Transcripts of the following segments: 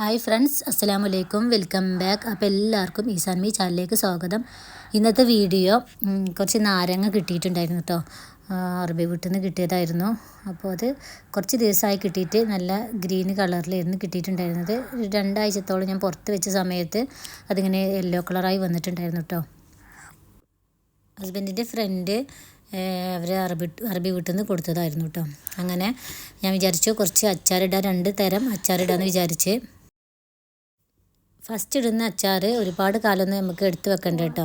Hi friends അസ്സാം വലൈക്കും welcome back. അപ്പോൾ എല്ലാവർക്കും ഈസാൻ മീ ചാനലിലേക്ക് സ്വാഗതം. ഇന്നത്തെ വീഡിയോ കുറച്ച് നാരങ്ങ കിട്ടിയിട്ടുണ്ടായിരുന്നു കേട്ടോ അറബി വീട്ടിൽ നിന്ന് കിട്ടിയതായിരുന്നു. അപ്പോൾ അത് കുറച്ച് ദിവസമായി കിട്ടിയിട്ട് നല്ല ഗ്രീൻ കളറിലായിരുന്നു കിട്ടിയിട്ടുണ്ടായിരുന്നത്. രണ്ടാഴ്ചത്തോളം ഞാൻ പുറത്ത് വെച്ച സമയത്ത് അതിങ്ങനെ യെല്ലോ കളറായി വന്നിട്ടുണ്ടായിരുന്നു കേട്ടോ ഹസ്ബൻഡിന്റെ ഫ്രണ്ട് അവർ അറബി അറബി വീട്ടിൽ നിന്ന് കൊടുത്തതായിരുന്നു കേട്ടോ അങ്ങനെ ഞാൻ വിചാരിച്ചു കുറച്ച് അച്ചാറിടാൻ രണ്ട് തരം അച്ചാറിടാന്ന് വിചാരിച്ച് ഫസ്റ്റ് ഇടുന്ന അച്ചാർ ഒരുപാട് കാലമൊന്നും നമുക്ക് എടുത്ത് വെക്കണ്ട കേട്ടോ.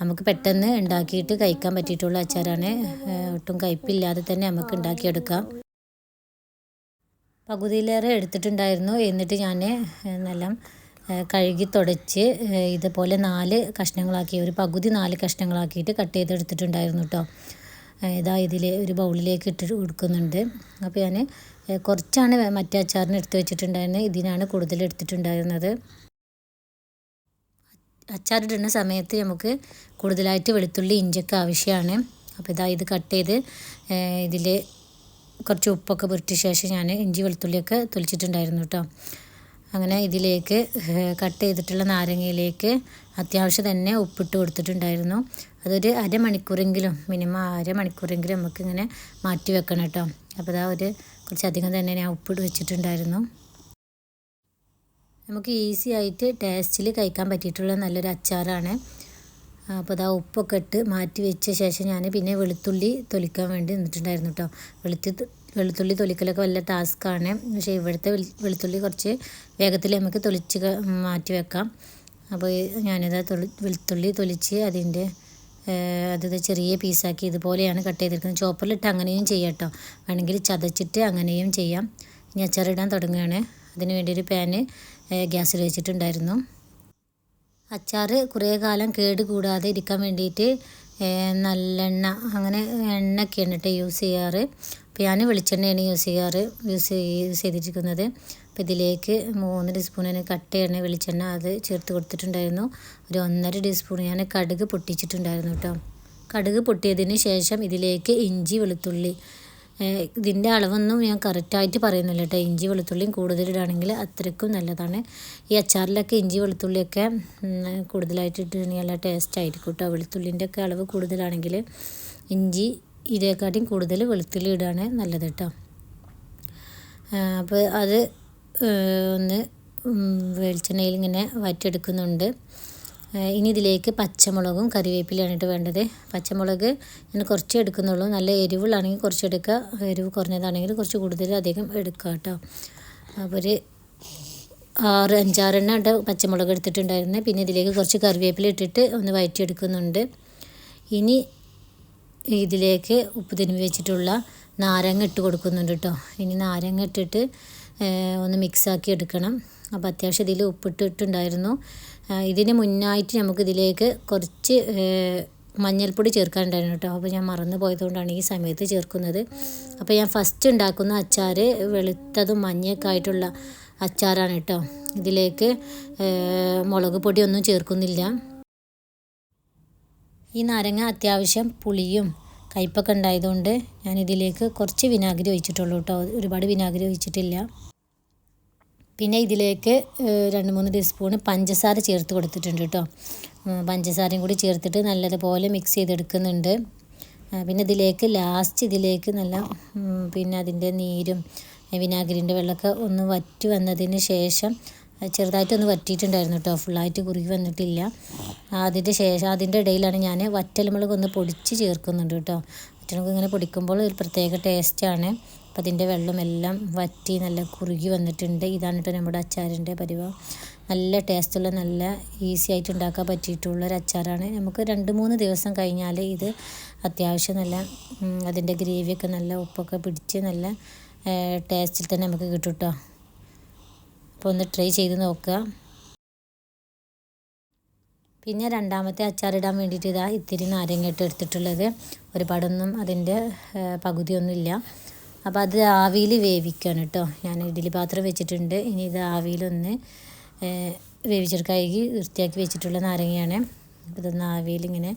നമുക്ക് പെട്ടെന്ന് ഉണ്ടാക്കിയിട്ട് കഴിക്കാൻ പറ്റിയിട്ടുള്ള അച്ചാറാണ്. ഒട്ടും കയ്പില്ലാതെ തന്നെ നമുക്ക് ഉണ്ടാക്കിയെടുക്കാം. പകുതിയിലേറെ എടുത്തിട്ടുണ്ടായിരുന്നു. എന്നിട്ട് ഞാൻ നല്ല കഴുകി തുടച്ച് ഇതുപോലെ നാല് കഷ്ണങ്ങളാക്കി ഒരു പകുതി നാല് കഷ്ണങ്ങളാക്കിയിട്ട് കട്ട് ചെയ്തെടുത്തിട്ടുണ്ടായിരുന്നു കേട്ടോ. ഇതാ ഇതിൽ ഒരു ബൗളിലേക്ക് ഇട്ട് കൊടുക്കുന്നുണ്ട്. അപ്പോൾ ഞാൻ കുറച്ചാണ് മറ്റേ അച്ചാറിന് എടുത്ത് വെച്ചിട്ടുണ്ടായിരുന്നത്. ഇതിനാണ് കൂടുതൽ എടുത്തിട്ടുണ്ടായിരുന്നത്. അച്ചാറിടുന്ന സമയത്ത് നമുക്ക് കൂടുതലായിട്ട് വെളുത്തുള്ളി ഇഞ്ചൊക്കെ ആവശ്യമാണ്. അപ്പോൾ ഇതാ ഇത് കട്ട് ചെയ്ത് ഇതിൽ കുറച്ച് ഉപ്പൊക്കെ പുരട്ടിയ ശേഷം ഞാൻ ഇഞ്ചി വെളുത്തുള്ളിയൊക്കെ തൊലിച്ചിട്ടുണ്ടായിരുന്നു കേട്ടോ അങ്ങനെ ഇതിലേക്ക് കട്ട് ചെയ്തിട്ടുള്ള നാരങ്ങയിലേക്ക് അത്യാവശ്യം തന്നെ ഉപ്പിട്ട് കൊടുത്തിട്ടുണ്ടായിരുന്നു. അതൊരു അരമണിക്കൂറെങ്കിലും മിനിമം അരമണിക്കൂറെങ്കിലും നമുക്കിങ്ങനെ മാറ്റി വെക്കണം കേട്ടോ അപ്പോൾ ഇതാ ഒരു കുറച്ചധികം തന്നെ ഞാൻ ഉപ്പിട്ട് വെച്ചിട്ടുണ്ടായിരുന്നു. നമുക്ക് ഈസി ആയിട്ട് ടേസ്റ്റിൽ കഴിക്കാൻ പറ്റിയിട്ടുള്ള നല്ലൊരു അച്ചാറാണ്. അപ്പോൾ അതാ ഉപ്പൊക്കെ ഇട്ട് മാറ്റി വെച്ച ശേഷം ഞാൻ പിന്നെ വെളുത്തുള്ളി തൊലിക്കാൻ വേണ്ടി നിന്നിട്ടുണ്ടായിരുന്നു കേട്ടോ വെളുത്തി വെളുത്തുള്ളി തൊലിക്കലൊക്കെ വല്ല ടാസ്ക്കാണ്. പക്ഷേ ഇവിടുത്തെ വെളുത്തുള്ളി കുറച്ച് വേഗത്തിൽ നമുക്ക് തൊലിച്ച് മാറ്റി വെക്കാം. അപ്പോൾ ഞാനിതാ തൊളി വെളുത്തുള്ളി തൊലിച്ച് അതിന്റെ അതത് ചെറിയ പീസാക്കി ഇതുപോലെയാണ് കട്ട് ചെയ്തിരിക്കുന്നത് ചോപ്പറിലിട്ട് അങ്ങനെയും ചെയ്യാം കേട്ടോ വേണമെങ്കിൽ ചതച്ചിട്ട് അങ്ങനെയും ചെയ്യാം. ഇനി അച്ചാറിടാൻ തുടങ്ങുകയാണ്. അതിന് വേണ്ടി ഒരു പാന് ഗ്യാസിൽ വെച്ചിട്ടുണ്ടായിരുന്നു. അച്ചാർ കുറേ കാലം കേട് കൂടാതെ ഇരിക്കാൻ വേണ്ടിയിട്ട് നല്ലെണ്ണ അങ്ങനെ എണ്ണയൊക്കെയാണ് കേട്ടോ യൂസ് ചെയ്യാറ്. അപ്പോൾ ഞാൻ വെളിച്ചെണ്ണയാണ് യൂസ് ചെയ്യാറ് യൂസ് യൂസ് ചെയ്തിരിക്കുന്നത്. അപ്പോൾ ഇതിലേക്ക് മൂന്ന് ടീസ്പൂണിന് കട്ടയാണ് വെളിച്ചെണ്ണ അത് ചേർത്ത് കൊടുത്തിട്ടുണ്ടായിരുന്നു. ഒരു ഒന്നര ടീസ്പൂൺ ഞാൻ കടുക് പൊട്ടിച്ചിട്ടുണ്ടായിരുന്നു കേട്ടോ. കടുക് പൊട്ടിയതിന് ശേഷം ഇതിലേക്ക് ഇഞ്ചി വെളുത്തുള്ളി ഇതിന്റെ അളവൊന്നും ഞാൻ കറക്റ്റായിട്ട് പറയുന്നില്ല കേട്ടോ. ഇഞ്ചി വെളുത്തുള്ളിയും കൂടുതലിടുകയാണെങ്കിൽ അത്രയ്ക്കും നല്ലതാണ്. ഈ അച്ചാറിലൊക്കെ ഇഞ്ചി വെളുത്തുള്ളിയൊക്കെ കൂടുതലായിട്ട് ഇട്ടിട്ടുണ്ടെങ്കിൽ നല്ല ടേസ്റ്റ് ആയിരിക്കും കേട്ടോ. വെളുത്തുള്ളിന്റെ ഒക്കെ അളവ് കൂടുതലാണെങ്കിൽ ഇഞ്ചി ഇതേക്കാട്ടിയും കൂടുതൽ വെളുത്തുള്ളി ഇടുകയാണ് നല്ലത് കേട്ടോ. അപ്പോൾ അത് ഒന്ന് വെളിച്ചെണ്ണയിൽ ഇങ്ങനെ വറ്റിയെടുക്കുന്നുണ്ട്. ഇനി ഇതിലേക്ക് പച്ചമുളകും കറിവേപ്പിലയാണ് ഇട്ട് വേണ്ടത്. പച്ചമുളക് ഞാൻ കുറച്ച് എടുക്കുന്നുള്ളൂ. നല്ല എരിവുള്ളാണെങ്കിൽ കുറച്ച് എടുക്കുക. എരിവ് കുറഞ്ഞതാണെങ്കിൽ കുറച്ച് കൂടുതൽ അധികം എടുക്കുക കേട്ടോ അപ്പോൾ ഒരു ആറ് അഞ്ചാറെണ്ണം പച്ചമുളക് എടുത്തിട്ടുണ്ടായിരുന്നു പിന്നെ ഇതിലേക്ക് കുറച്ച് കറിവേപ്പില ഇട്ടിട്ട് ഒന്ന് വയറ്റിയെടുക്കുന്നുണ്ട്. ഇനി ഇതിലേക്ക് ഉപ്പ് തിരുമ്പി വെച്ചിട്ടുള്ള നാരങ്ങ ഇട്ട് കൊടുക്കുന്നുണ്ട് കേട്ടോ ഇനി നാരങ്ങ ഇട്ടിട്ട് ഒന്ന് മിക്സാക്കി എടുക്കണം. അപ്പോൾ അത്യാവശ്യം ഇതിൽ ഉപ്പിട്ടിട്ടുണ്ടായിരുന്നു. ഇതിന് മുന്നായിട്ട് നമുക്ക് ഇതിലേക്ക് കുറച്ച് മഞ്ഞൾപ്പൊടി ചേർക്കാനുണ്ടായിരുന്നു കേട്ടോ. അപ്പോൾ ഞാൻ മറന്നു പോയതുകൊണ്ടാണ് ഈ സമയത്ത് ചേർക്കുന്നത്. അപ്പോൾ ഞാൻ ഫസ്റ്റ് ഉണ്ടാക്കുന്ന അച്ചാർ വെളുത്തതും മഞ്ഞയൊക്കെ ആയിട്ടുള്ള അച്ചാറാണ് കേട്ടോ. ഇതിലേക്ക് മുളക് പൊടിയൊന്നും ചേർക്കുന്നില്ല. ഈ നാരങ്ങ അത്യാവശ്യം പുളിയും കയ്പ്പൊക്കെ ഉണ്ടായതുകൊണ്ട് ഞാൻ ഇതിലേക്ക് കുറച്ച് വിനാഗിരി ഒഴിച്ചിട്ടുള്ളൂ കേട്ടോ. ഒരുപാട് വിനാഗിരി ഒഴിച്ചിട്ടില്ല. പിന്നെ ഇതിലേക്ക് രണ്ട് മൂന്ന് ടീസ്പൂണ് പഞ്ചസാര ചേർത്ത് കൊടുത്തിട്ടുണ്ട് കേട്ടോ. പഞ്ചസാരയും കൂടി ചേർത്തിട്ട് നല്ലതുപോലെ മിക്സ് ചെയ്തെടുക്കുന്നുണ്ട്. പിന്നെ ഇതിലേക്ക് ലാസ്റ്റ് ഇതിലേക്ക് നല്ല പിന്നെ അതിന്റെ നീരും വിനാഗിരിന്റെ വെള്ളമൊക്കെ ഒന്ന് വറ്റി വന്നതിന് ശേഷം ചെറുതായിട്ടൊന്ന് വറ്റിയിട്ടുണ്ടായിരുന്നു കേട്ടോ. ഫുള്ളായിട്ട് കുറുകി വന്നിട്ടില്ല. അതിന്റെ ശേഷം അതിന്റെ ഇടയിലാണ് ഞാൻ വറ്റൽമുളക് ഒന്ന് പൊടിച്ച് ചേർക്കുന്നുണ്ട് കേട്ടോ. വറ്റൽമുളക് ഇങ്ങനെ പൊടിക്കുമ്പോൾ ഒരു പ്രത്യേക ടേസ്റ്റാണ് അപ്പം അതിന്റെ വെള്ളമെല്ലാം വറ്റി നല്ല കുറുകി വന്നിട്ടുണ്ട്. ഇതാണ് കേട്ടോ നമ്മുടെ അച്ചാറിന്റെ പരിവം. നല്ല ടേസ്റ്റുള്ള നല്ല ഈസി ആയിട്ട് ഉണ്ടാക്കാൻ പറ്റിയിട്ടുള്ള ഒരു അച്ചാറാണ്. നമുക്ക് രണ്ട് മൂന്ന് ദിവസം കഴിഞ്ഞാൽ ഇത് അത്യാവശ്യം നല്ല അതിന്റെ ഗ്രേവിയൊക്കെ നല്ല ഉപ്പൊക്കെ പിടിച്ച് നല്ല ടേസ്റ്റിൽ തന്നെ നമുക്ക് കിട്ടും കേട്ടോ അപ്പോൾ ഒന്ന് ട്രൈ ചെയ്ത് നോക്കുക. പിന്നെ രണ്ടാമത്തെ അച്ചാറിടാൻ വേണ്ടിയിട്ട് ഇതാ ഇത്തിരി നാരങ്ങയിട്ട് എടുത്തിട്ടുള്ളത്. ഒരുപാടൊന്നും അതിന്റെ പകുതിയൊന്നുമില്ല. അപ്പോൾ അത് ആവിയിൽ വേവിക്കുകയാണ് കേട്ടോ. ഞാൻ ഇഡ്ഡലി പാത്രം വെച്ചിട്ടുണ്ട്. ഇനി ഇത് ആവിയിലൊന്ന് വേവിച്ചെടുക്കായി വൃത്തിയാക്കി വെച്ചിട്ടുള്ള നാരങ്ങയാണ്. അപ്പോൾ ഇതൊന്ന് ആവിയിൽ ഇങ്ങനെ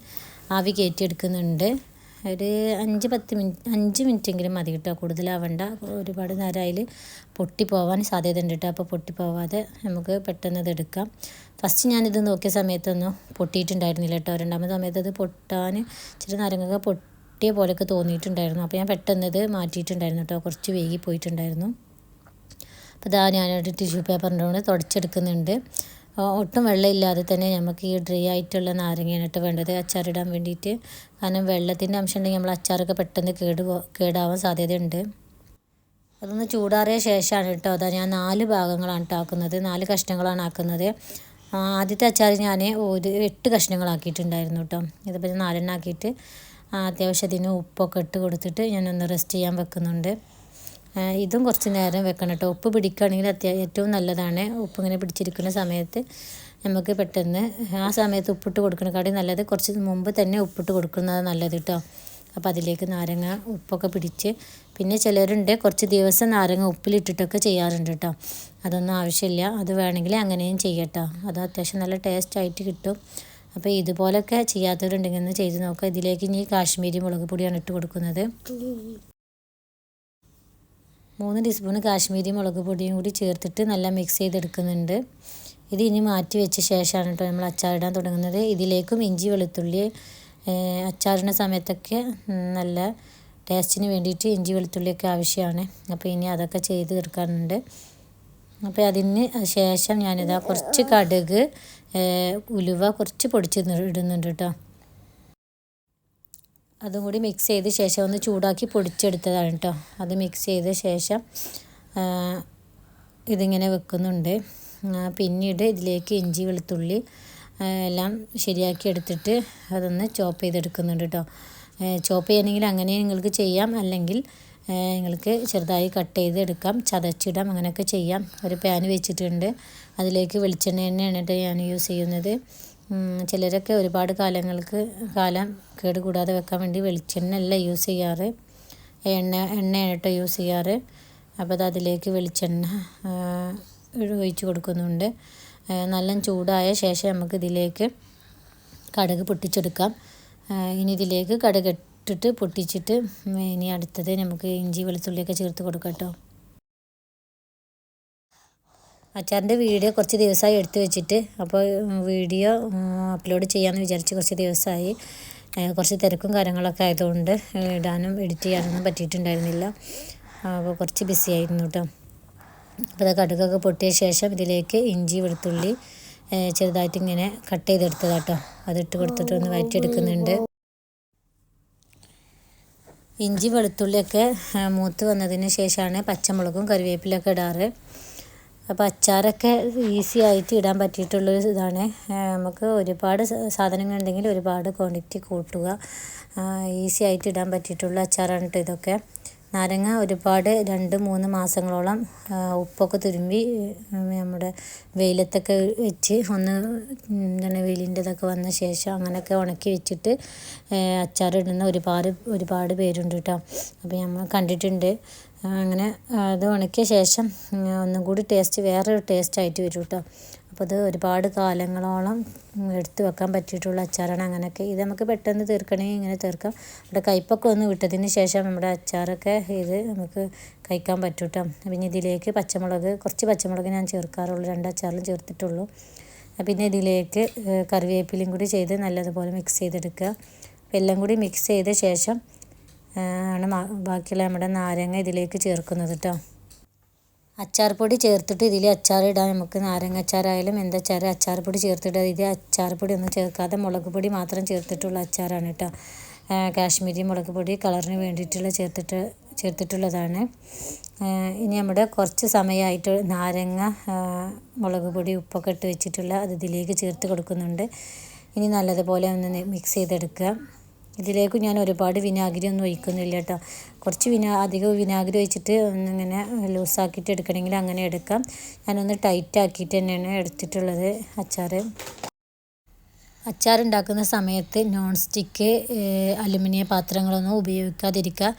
ആവി കയറ്റിയെടുക്കുന്നുണ്ട് ഒരു അഞ്ച് പത്ത് മിനിറ്റ് അഞ്ച് മിനിറ്റെങ്കിലും മതി കേട്ടോ. കൂടുതലാവണ്ട. ഒരുപാട് നേരം അതിൽ പൊട്ടിപ്പോവാൻ സാധ്യത ഉണ്ട് കേട്ടോ. അപ്പോൾ പൊട്ടിപ്പോവാതെ നമുക്ക് പെട്ടെന്ന് ഇത് എടുക്കാം. ഫസ്റ്റ് ഞാനിത് നോക്കിയ സമയത്തൊന്നും പൊട്ടിയിട്ടുണ്ടായിരുന്നില്ല കേട്ടോ. രണ്ടാമത്തെ സമയത്ത് അത് പൊട്ടാൻ ഇച്ചിരി നാരങ്ങ പൊട്ടിയ പോലെയൊക്കെ തോന്നിയിട്ടുണ്ടായിരുന്നു. അപ്പോൾ ഞാൻ പെട്ടെന്ന് ഇത് മാറ്റിയിട്ടുണ്ടായിരുന്നു കേട്ടോ. കുറച്ച് വേഗി പോയിട്ടുണ്ടായിരുന്നു. അപ്പോൾ ഇതാ ഞാനൊരു ടിഷ്യൂ പേപ്പറിന്റെ കൊണ്ട് തുടച്ചെടുക്കുന്നുണ്ട്. ഒട്ടും വെള്ളമില്ലാതെ തന്നെ നമുക്ക് ഈ ഡ്രൈ ആയിട്ടുള്ള നാരങ്ങയാണ് കേട്ടോ വേണ്ടത് അച്ചാറിടാൻ വേണ്ടിയിട്ട്. കാരണം വെള്ളത്തിന്റെ അംശം ഉണ്ടെങ്കിൽ നമ്മൾ അച്ചാറൊക്കെ പെട്ടെന്ന് കേട് കേടാവാൻ സാധ്യതയുണ്ട്. അതൊന്ന് ചൂടാറിയ ശേഷമാണ് കേട്ടോ. അതാ ഞാൻ നാല് ഭാഗങ്ങളാണ് കേട്ടോ ആക്കുന്നത്. നാല് കഷ്ണങ്ങളാണ് ആക്കുന്നത്. ആദ്യത്തെ അച്ചാർ ഞാൻ ഒരു എട്ട് കഷ്ണങ്ങളാക്കിയിട്ടുണ്ടായിരുന്നു കേട്ടോ. ഇതിപ്പോൾ നാലെണ്ണം ആക്കിയിട്ട് അത്യാവശ്യത്തിന് ഉപ്പൊക്കെ ഇട്ട് കൊടുത്തിട്ട് ഞാനൊന്ന് റെസ്റ്റ് ചെയ്യാൻ വെക്കുന്നുണ്ട്. ഇതും കുറച്ച് നേരം വെക്കണം കേട്ടോ. ഉപ്പ് പിടിക്കുകയാണെങ്കിൽ അത്യാ ഏറ്റവും നല്ലതാണ്. ഉപ്പ് ഇങ്ങനെ പിടിച്ചിരിക്കുന്ന സമയത്ത് നമുക്ക് പെട്ടെന്ന് ആ സമയത്ത് ഉപ്പിട്ട് കൊടുക്കണേക്കാട്ടി നല്ലത് കുറച്ച് മുമ്പ് തന്നെ ഉപ്പിട്ട് കൊടുക്കുന്നത് നല്ലത് കേട്ടോ. അപ്പോൾ അതിലേക്ക് നാരങ്ങ ഉപ്പൊക്കെ പിടിച്ച് പിന്നെ ചിലരുണ്ട് കുറച്ച് ദിവസം നാരങ്ങ ഉപ്പിലിട്ടിട്ടൊക്കെ ചെയ്യാറുണ്ട് കേട്ടോ. അതൊന്നും ആവശ്യമില്ല. അത് വേണമെങ്കിൽ അങ്ങനെയും ചെയ്യട്ടോ അത് അത്യാവശ്യം നല്ല ടേസ്റ്റ് ആയിട്ട് കിട്ടും. അപ്പോൾ ഇതുപോലൊക്കെ ചെയ്യാത്തവരുണ്ടെങ്കിൽ ഒന്ന് ചെയ്ത് നോക്കുക ഇതിലേക്ക് ഇനി കാശ്മീരി മുളക് പൊടിയാണ് ഇട്ട് കൊടുക്കുന്നത്. മൂന്ന് ടീസ്പൂൺ കാശ്മീരി മുളക് പൊടിയും കൂടി ചേർത്തിട്ട് നല്ല മിക്സ് ചെയ്തെടുക്കുന്നുണ്ട്. ഇത് ഇനി മാറ്റി വെച്ച ശേഷമാണ് കേട്ടോ നമ്മൾ അച്ചാറിടാൻ തുടങ്ങുന്നത്. ഇതിലേക്കും ഇഞ്ചി വെളുത്തുള്ളി അച്ചാറിടുന്ന സമയത്തൊക്കെ നല്ല ടേസ്റ്റിന് വേണ്ടിയിട്ട് ഇഞ്ചി വെളുത്തുള്ളിയൊക്കെ ആവശ്യമാണ്. അപ്പോൾ ഇനി അതൊക്കെ ചെയ്ത് തീർക്കാനുണ്ട് അപ്പോൾ അതിന് ശേഷം ഞാനിതാ കുറച്ച് കടുക് ഉലുവ കുറച്ച് പൊടിച്ച് ഇടുന്നുണ്ട് കേട്ടോ അതും കൂടി മിക്സ് ചെയ്ത ശേഷം ഒന്ന് ചൂടാക്കി പൊടിച്ചെടുത്തതാണ് കേട്ടോ അത് മിക്സ് ചെയ്ത ശേഷം ഇതിങ്ങനെ വെക്കുന്നുണ്ട്. പിന്നീട് ഇതിലേക്ക് ഇഞ്ചി വെളുത്തുള്ളി എല്ലാം ശരിയാക്കി എടുത്തിട്ട് അതൊന്ന് ചോപ്പ് ചെയ്തെടുക്കുന്നുണ്ട് കേട്ടോ ചോപ്പ് ചെയ്യണമെങ്കിൽ അങ്ങനെ നിങ്ങൾക്ക് ചെയ്യാം. അല്ലെങ്കിൽ നിങ്ങൾക്ക് ചെറുതായി കട്ട് ചെയ്ത് എടുക്കാം. ചതച്ചിടാം. അങ്ങനെയൊക്കെ ചെയ്യാം. ഒരു പാൻ വെച്ചിട്ടുണ്ട്. അതിലേക്ക് വെളിച്ചെണ്ണ തന്നെയാണ് കേട്ടോ ഞാൻ യൂസ് ചെയ്യുന്നത്. ചിലരൊക്കെ ഒരുപാട് കാലങ്ങൾക്ക് കാലം കേട് കൂടാതെ വെക്കാൻ വേണ്ടി വെളിച്ചെണ്ണ അല്ല യൂസ് ചെയ്യാറ്. എണ്ണ എണ്ണയാണ് കേട്ടോ യൂസ് ചെയ്യാറ്. അപ്പോൾ അത് അതിലേക്ക് വെളിച്ചെണ്ണ ഒഴിച്ച് കൊടുക്കുന്നുണ്ട്. നല്ല ചൂടായ ശേഷം നമുക്ക് ഇതിലേക്ക് കടുക് പൊട്ടിച്ചെടുക്കാം. ഇനി ഇതിലേക്ക് കടുക് ഇട്ടിട്ട് പൊട്ടിച്ചിട്ട് ഇനി അടുത്തത് നമുക്ക് ഇഞ്ചി വെളുത്തുള്ളിയൊക്കെ ചേർത്ത് കൊടുക്കാം കേട്ടോ. അച്ചാറിന്റെ വീഡിയോ കുറച്ച് ദിവസമായി എടുത്തു വെച്ചിട്ട് അപ്പോൾ വീഡിയോ അപ്ലോഡ് ചെയ്യാമെന്ന് വിചാരിച്ച് കുറച്ച് ദിവസമായി. കുറച്ച് തിരക്കും കാര്യങ്ങളൊക്കെ ആയതുകൊണ്ട് ഇടാനും എഡിറ്റ് ചെയ്യാനൊന്നും പറ്റിയിട്ടുണ്ടായിരുന്നില്ല. അപ്പോൾ കുറച്ച് ബിസി ആയിരുന്നു കേട്ടോ. അപ്പോൾ അത് കടുകൊക്കെ പൊട്ടിയ ശേഷം ഇതിലേക്ക് ഇഞ്ചി വെളുത്തുള്ളി ചെറുതായിട്ട് ഇങ്ങനെ കട്ട്. ചെയ്തെടുത്തതാട്ടോ അതിട്ട് കൊടുത്തിട്ട് ഒന്ന് വയറ്റിയെടുക്കുന്നുണ്ട്. ഇഞ്ചി വെളുത്തുള്ളിയൊക്കെ മൂത്ത് വന്നതിന് ശേഷമാണ് പച്ചമുളകും കറിവേപ്പിലൊക്കെ ഇടാറ്. അപ്പോൾ അച്ചാറൊക്കെ ഈസി ആയിട്ട് ഇടാൻ പറ്റിയിട്ടുള്ളൊരു ഇതാണ്. നമുക്ക് ഒരുപാട് സാധനങ്ങൾ ഉണ്ടെങ്കിൽ ഒരുപാട് ക്വാണ്ടിറ്റി കൂട്ടുക. ഈസി ആയിട്ട് ഇടാൻ പറ്റിയിട്ടുള്ള അച്ചാറാണ് കേട്ടോ ഇതൊക്കെ. നാരങ്ങ ഒരുപാട് രണ്ട് മൂന്ന് മാസങ്ങളോളം ഉപ്പൊക്കെ തുരുമ്പി നമ്മുടെ വെയിലത്തൊക്കെ വെച്ച് ഒന്ന് എന്താണ് വെയിലിന്റെതൊക്കെ വന്ന ശേഷം അങ്ങനെയൊക്കെ ഉണക്കി വെച്ചിട്ട് അച്ചാറിടുന്ന ഒരുപാട് ഒരുപാട് പേരുണ്ട് കേട്ടോ. അപ്പോൾ നമ്മൾ കണ്ടിട്ടുണ്ട്. അങ്ങനെ അത് ഉണക്കിയ ശേഷം ഒന്നും കൂടി ടേസ്റ്റ് വേറൊരു ടേസ്റ്റ് ആയിട്ട് വരും കേട്ടോ. അപ്പോൾ അത് ഒരുപാട് കാലങ്ങളോളം എടുത്തു വെക്കാൻ പറ്റിയിട്ടുള്ള അച്ചാറാണ് അങ്ങനെയൊക്കെ. ഇത് നമുക്ക് പെട്ടെന്ന് തീർക്കണമെങ്കിൽ ഇങ്ങനെ തീർക്കാം. ഇവിടെ കയ്പ്പൊക്കെ ഒന്ന് വിട്ടതിന് ശേഷം നമ്മുടെ അച്ചാറൊക്കെ ഇത് നമുക്ക് കഴിക്കാൻ പറ്റൂട്ടോ പിന്നെ ഇതിലേക്ക് പച്ചമുളക് കുറച്ച് പച്ചമുളക് ഞാൻ ചേർക്കാറുള്ളൂ. രണ്ട് അച്ചാറിലും ചേർത്തിട്ടുള്ളൂ. പിന്നെ ഇതിലേക്ക് കറിവേപ്പിലയും കൂടി ചെയ്ത് നല്ലതുപോലെ മിക്സ് ചെയ്തെടുക്കുക. അപ്പോൾ എല്ലാം കൂടി മിക്സ് ചെയ്ത ശേഷം ആണ് ബാക്കിയുള്ള നമ്മുടെ നാരങ്ങ ഇതിലേക്ക് ചേർക്കുന്നത് കേട്ടോ അച്ചാർ പൊടി ചേർത്തിട്ട് ഇതിൽ അച്ചാർ ഇടാം. നമുക്ക് നാരങ്ങ അച്ചാറായാലും എന്തച്ചാർ അച്ചാർ പൊടി ചേർത്തിട്ട് ഇതിൽ അച്ചാർ പൊടി ഒന്നും ചേർക്കാതെ മുളക് പൊടി മാത്രം ചേർത്തിട്ടുള്ള അച്ചാറാണ് കേട്ടോ. കാശ്മീരി മുളക് പൊടി കളറിന് വേണ്ടിയിട്ടുള്ള ചേർത്തിട്ട് ചേർത്തിട്ടുള്ളതാണ്. ഇനി നമ്മുടെ കുറച്ച് സമയമായിട്ട് നാരങ്ങ മുളക് പൊടി ഉപ്പൊക്കെ ഇട്ട് വെച്ചിട്ടുള്ള അത് ഇതിലേക്ക് ചേർത്ത് കൊടുക്കുന്നുണ്ട്. ഇനി നല്ലതുപോലെ ഒന്ന് മിക്സ് ചെയ്തെടുക്കുക. ഇതിലേക്ക് ഞാൻ ഒരുപാട് വിനാഗിരി ഒന്നും ഒഴിക്കുന്നില്ല കേട്ടോ. കുറച്ച് വിനാ അധികം വിനാഗിരി ഒഴിച്ചിട്ട് ഒന്നിങ്ങനെ ലൂസാക്കിയിട്ട് എടുക്കണമെങ്കിൽ അങ്ങനെ എടുക്കാം. ഞാനൊന്ന് ടൈറ്റ് ആക്കിയിട്ട് തന്നെയാണ് എടുത്തിട്ടുള്ളത് അച്ചാർ. ഉണ്ടാക്കുന്ന സമയത്ത് നോൺ സ്റ്റിക്ക് അലുമിനിയ പാത്രങ്ങളൊന്നും ഉപയോഗിക്കാതിരിക്കുക.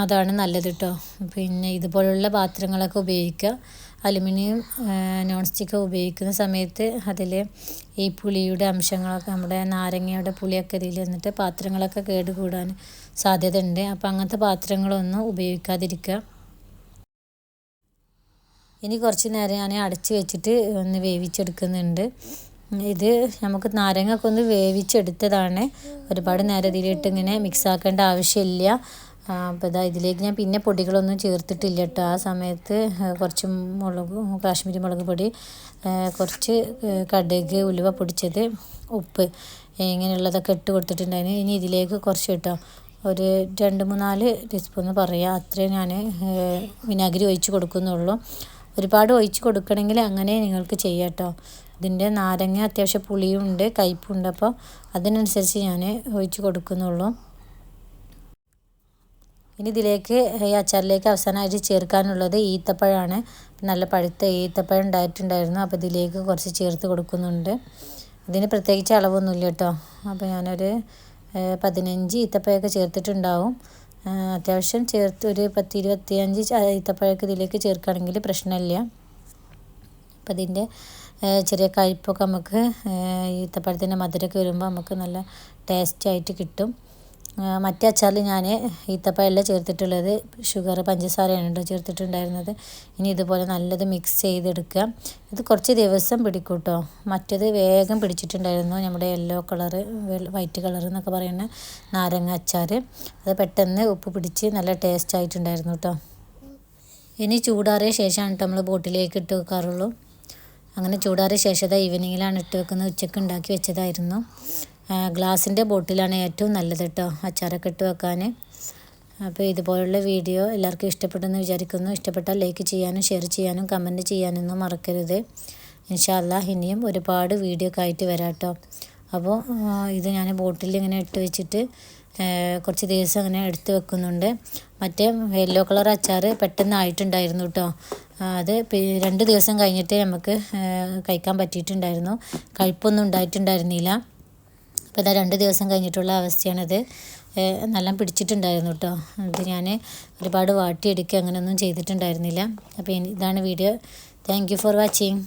അതാണ് നല്ലത് കേട്ടോ. പിന്നെ ഇതുപോലുള്ള പാത്രങ്ങളൊക്കെ ഉപയോഗിക്കുക. അലുമിനിയം നോൺ സ്റ്റിക്ക് ഉപയോഗിക്കുന്ന സമയത്ത് അതിൽ ഈ പുളിയുടെ അംശങ്ങളൊക്കെ നമ്മുടെ നാരങ്ങയുടെ പുളിയൊക്കെ ഇതിൽ വന്നിട്ട് പാത്രങ്ങളൊക്കെ കേടുകൂടാൻ സാധ്യതയുണ്ട്. അപ്പോൾ അങ്ങനത്തെ പാത്രങ്ങളൊന്നും ഉപയോഗിക്കാതിരിക്കുക. ഇനി കുറച്ച് നേരം ഞാൻ അടച്ച് വെച്ചിട്ട് ഒന്ന് വേവിച്ചെടുക്കുന്നുണ്ട്. ഇത് നമുക്ക് നാരങ്ങ ഒക്കെ ഒന്ന് വേവിച്ചെടുത്തതാണ്. ഒരുപാട് നേരം ഇതിലിട്ട് ഇങ്ങനെ മിക്സ് ആക്കേണ്ട ആവശ്യമില്ല. അപ്പോൾ ഇതാ ഇതിലേക്ക് ഞാൻ പിന്നെ പൊടികളൊന്നും ചേർത്തിട്ടില്ല കേട്ടോ ആ സമയത്ത് കുറച്ച് മുളക് കാശ്മീരി മുളക് പൊടി കുറച്ച് കടുക് ഉലുവ പൊടിച്ചത് ഉപ്പ് ഇങ്ങനെയുള്ളതൊക്കെ ഇട്ട് കൊടുത്തിട്ടുണ്ടായിരുന്നു. ഇനി ഇതിലേക്ക് കുറച്ച് കേട്ടോ ഒരു രണ്ട് മൂന്നാൽ ടീസ്പൂൺ പറയാം. അത്രയും ഞാൻ വിനാഗിരി ഒഴിച്ച് കൊടുക്കുന്നുള്ളൂ. ഒരുപാട് ഒഴിച്ച് കൊടുക്കണമെങ്കിൽ അങ്ങനെ നിങ്ങൾക്ക് ചെയ്യാം കേട്ടോ ഇതിന്റെ നാരങ്ങ അത്യാവശ്യം പുളിയും ഉണ്ട് അപ്പോൾ അതിനനുസരിച്ച് ഞാൻ ഒഴിച്ച് കൊടുക്കുന്നുള്ളൂ. ഇനി ഇതിലേക്ക് ഈ അച്ചാറിലേക്ക് അവസാനമായിട്ട് ചേർക്കാനുള്ളത് ഈത്തപ്പഴമാണ്. നല്ല പഴുത്ത ഈത്തപ്പഴം ഉണ്ടായിട്ടുണ്ടായിരുന്നു. അപ്പോൾ ഇതിലേക്ക് കുറച്ച് ചേർത്ത് കൊടുക്കുന്നുണ്ട്. ഇതിന് പ്രത്യേകിച്ച് അളവൊന്നുമില്ല കേട്ടോ. അപ്പോൾ ഞാനൊരു പതിനഞ്ച് ഈത്തപ്പഴമൊക്കെ ചേർത്തിട്ടുണ്ടാവും. അത്യാവശ്യം ചേർത്ത് ഒരു പത്ത് ഇരുപത്തിയഞ്ച് ഈത്തപ്പഴമൊക്കെ ഇതിലേക്ക് ചേർക്കുകയാണെങ്കിൽ പ്രശ്നമില്ല. അപ്പം ഇതിന്റെ ചെറിയ കഴിപ്പൊക്കെ നമുക്ക് ഈത്തപ്പഴത്തിന്റെ മധുരമൊക്കെ വരുമ്പോൾ നമുക്ക് നല്ല ടേസ്റ്റായിട്ട് കിട്ടും. മറ്റേ അച്ചാറിൽ ഞാൻ ഈത്തപ്പഴമല്ല ചേർത്തിട്ടുള്ളത്. ഷുഗർ പഞ്ചസാരയാണ് കേട്ടോ ചേർത്തിട്ടുണ്ടായിരുന്നത്. ഇനി ഇതുപോലെ നല്ലത് മിക്സ് ചെയ്തെടുക്കുക ഇത് കുറച്ച് ദിവസം പിടിക്കും കേട്ടോ. മറ്റേത് വേഗം പിടിച്ചിട്ടുണ്ടായിരുന്നു. നമ്മുടെ യെല്ലോ കളറ് വൈറ്റ് കളർ എന്നൊക്കെ പറയുന്ന നാരങ്ങ അച്ചാർ അത് പെട്ടെന്ന് ഉപ്പ് പിടിച്ച് നല്ല ടേസ്റ്റ് ആയിട്ടുണ്ടായിരുന്നു കേട്ടോ. ഇനി ചൂടാറിയ ശേഷമാണ് കേട്ടോ നമ്മൾ ബോട്ടിലേക്ക് ഇട്ട് വെക്കാറുള്ളൂ. അങ്ങനെ ചൂടാറിയ ശേഷം ഈവനിങ്ങിലാണ് ഇട്ട് വെക്കുന്നത്. ഉച്ചയ്ക്ക് ഉണ്ടാക്കി വെച്ചതായിരുന്നു. ഗ്ലാസിന്റെ ബോട്ടിലാണ് ഏറ്റവും നല്ലത് കേട്ടോ അച്ചാറൊക്കെ ഇട്ട് വെക്കാൻ. അപ്പോൾ ഇതുപോലുള്ള വീഡിയോ എല്ലാവർക്കും ഇഷ്ടപ്പെട്ടെന്ന് വിചാരിക്കുന്നു. ഇഷ്ടപ്പെട്ടാൽ ലൈക്ക് ചെയ്യാനും ഷെയർ ചെയ്യാനും കമന്റ് ചെയ്യാനൊന്നും മറക്കരുത്. ഇൻഷാല്ല ഇനിയും ഒരുപാട് വീഡിയോ ഒക്കെ ആയിട്ട് വരാം കേട്ടോ അപ്പോൾ ഇത് ഞാൻ ബോട്ടിൽ ഇങ്ങനെ ഇട്ട് വെച്ചിട്ട് കുറച്ച് ദിവസം അങ്ങനെ എടുത്ത് വെക്കുന്നുണ്ട്. മറ്റേ യെല്ലോ കളർ അച്ചാർ പെട്ടെന്ന് ആയിട്ടുണ്ടായിരുന്നു കേട്ടോ അത് രണ്ട് ദിവസം കഴിഞ്ഞിട്ട് നമുക്ക് കഴിക്കാൻ പറ്റിയിട്ടുണ്ടായിരുന്നു. കഴിപ്പൊന്നും ഉണ്ടായിട്ടുണ്ടായിരുന്നില്ല. അപ്പോൾ ഇതാ രണ്ട് ദിവസം കഴിഞ്ഞിട്ടുള്ള അവസ്ഥയാണിത്. നല്ല പിടിച്ചിട്ടുണ്ടായിരുന്നു കേട്ടോ ഇത് ഞാൻ ഒരുപാട് വാട്ടിയെടുക്കുക അങ്ങനെയൊന്നും ചെയ്തിട്ടുണ്ടായിരുന്നില്ല. അപ്പോൾ ഇതാണ് വീഡിയോ. Thank for watching